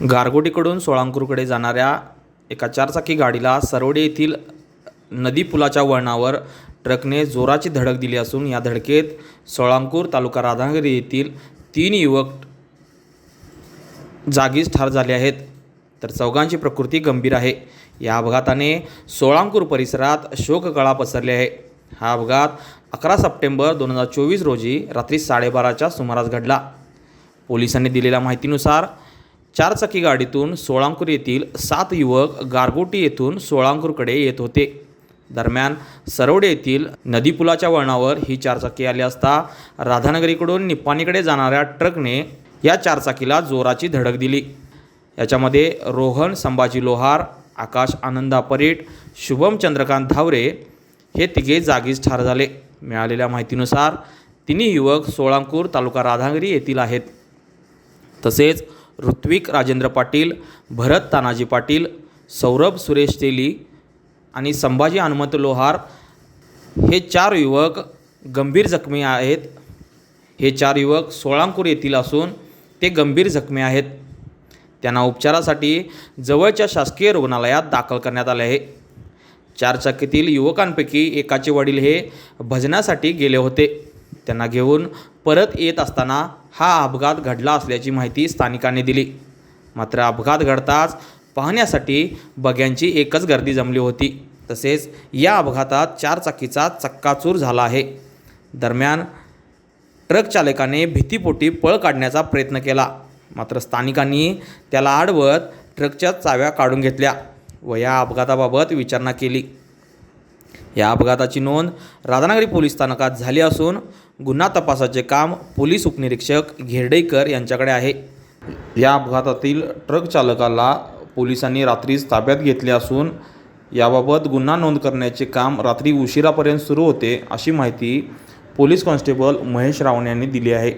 गारगोटीकडून सोळांपूरकडे जाणाऱ्या एका चारचाकी गाडीला सरोडे येथील नदी पुलाच्या वळणावर ट्रकने जोराची धडक दिली असून या धडकेत सोळांपूर तालुका राधानगिरी येथील तीन युवक जागीच ठार झाले आहेत. तर चौघांची प्रकृती गंभीर आहे. या अपघाताने सोळांपूर परिसरात शोककळा पसरली आहे. हा अपघात अकरा सप्टेंबर दोन हजार चोवीस रोजी रात्री साडेबाराच्या सुमारास घडला. पोलिसांनी दिलेल्या माहितीनुसार चारचाकी गाडीतून सोळांकूर येथील सात युवक गारगोटी येथून सोळांकूरकडे येत होते. दरम्यान सरोडे येथील नदीपुलाच्या वळणावर ही चारचाकी आली असता राधानगरीकडून निप्पाणीकडे जाणाऱ्या ट्रकने या चारचाकीला जोराची धडक दिली. याच्यामध्ये रोहन संभाजी लोहार आकाश आनंदा परीट शुभम चंद्रकांत धावरे हे तिघे जागीच ठार झाले. मिळालेल्या माहितीनुसार तिन्ही युवक सोळांकूर तालुका राधानगरी येथील आहेत. तसेच ऋत्विक राजेंद्र पाटील भरत तानाजी पाटील सौरभ सुरेश तेली आणि संभाजी हनुमंत लोहार हे चार युवक गंभीर जखमी आहेत. हे चार युवक सोळांकूर येथील असून ते गंभीर जखमी आहेत. त्यांना उपचारासाठी जवळच्या शासकीय रुग्णालयात दाखल करण्यात आले आहे. चारचाकीतील युवकांपैकी एकाचे वडील हे भजनासाठी गेले होते. त्यांना घेऊन परत येत असताना हा अपघात घडला असल्याची माहिती स्थानिकांनी दिली. मात्र अपघात घडताच पाहण्यासाठी बग्यांची एकच गर्दी जमली होती. तसेच या अपघातात चारचाकीचा चक्काचूर झाला आहे. दरम्यान ट्रक चालकाने भीतीपोटी पळ काढण्याचा प्रयत्न केला. मात्र स्थानिकांनी त्याला आडवत ट्रकच्या चाव्या काढून घेतल्या व या अपघाताबाबत विचारणा केली. या अपघाताची नोंद राधानगरी पोलीस स्थानकात झाली असून गुन्हा तपासाचे काम पोलीस उपनिरीक्षक घेरडेकर यांच्याकडे आहे. या अपघातातील ट्रक चालकाला पोलिसांनी रात्रीच ताब्यात घेतले असून याबाबत गुन्हा नोंद करण्याचे काम रात्री उशिरापर्यंत सुरू होते अशी माहिती पोलीस कॉन्स्टेबल महेश रावण यांनी दिली आहे.